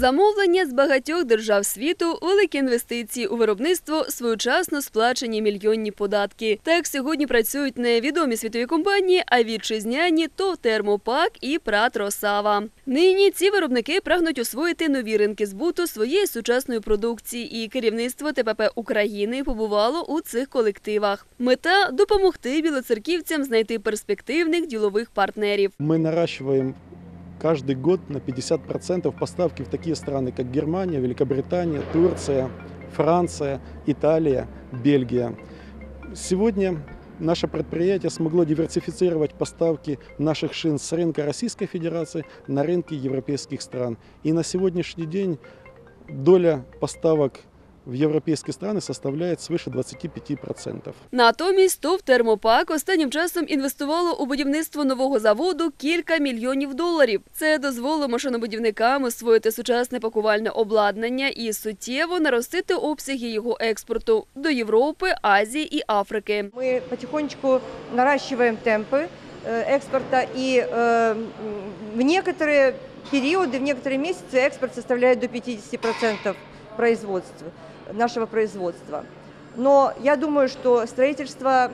Замовлення з багатьох держав світу, великі інвестиції у виробництво, своєчасно сплачені мільйонні податки. Так сьогодні працюють не відомі світові компанії, а вітчизняні ТОВ Термопак і Прат Росава. Нині ці виробники прагнуть освоїти нові ринки збуту своєї сучасної продукції, і керівництво ТПП України побувало у цих колективах. Мета допомогти білоцерківцям знайти перспективних ділових партнерів. Мы наращиваем каждый год на 50% поставки в такие страны, как Германия, Великобритания, Турция, Франция, Италия, Бельгия. Сегодня наше предприятие смогло диверсифицировать поставки наших шин с рынка Российской Федерации на рынки европейских стран. И на сегодняшний день доля поставок в европейские страны составляет свыше 25%. Натомість ТОВ Термопак останнім часом інвестувало у будівництво нового заводу кілька мільйонів доларів. Це дозволило машинобудівникам освоїти сучасне пакувальне обладнання і суттєво наростити обсяги його експорту до Європи, Азії і Африки. Мы потихонечку наращиваем темпы э, экспорта, и э, м, в некоторые периоды, в некоторые месяцы экспорт составляет до 50% производства, Нашего производства. Но я думаю, что строительство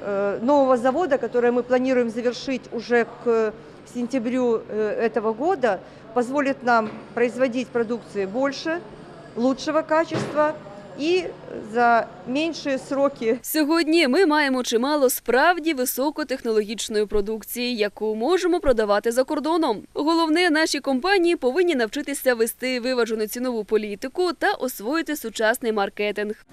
э, нового завода, которое мы планируем завершить уже к сентябрю э, этого года, позволит нам производить продукции больше, лучшего качества и за менші сроки Сьогодні ми маємо чимало справді високотехнологічної продукції, яку можемо продавати за кордоном. Головне, наші компанії повинні навчитися вести виважену цінову політику та освоїти сучасний маркетинг.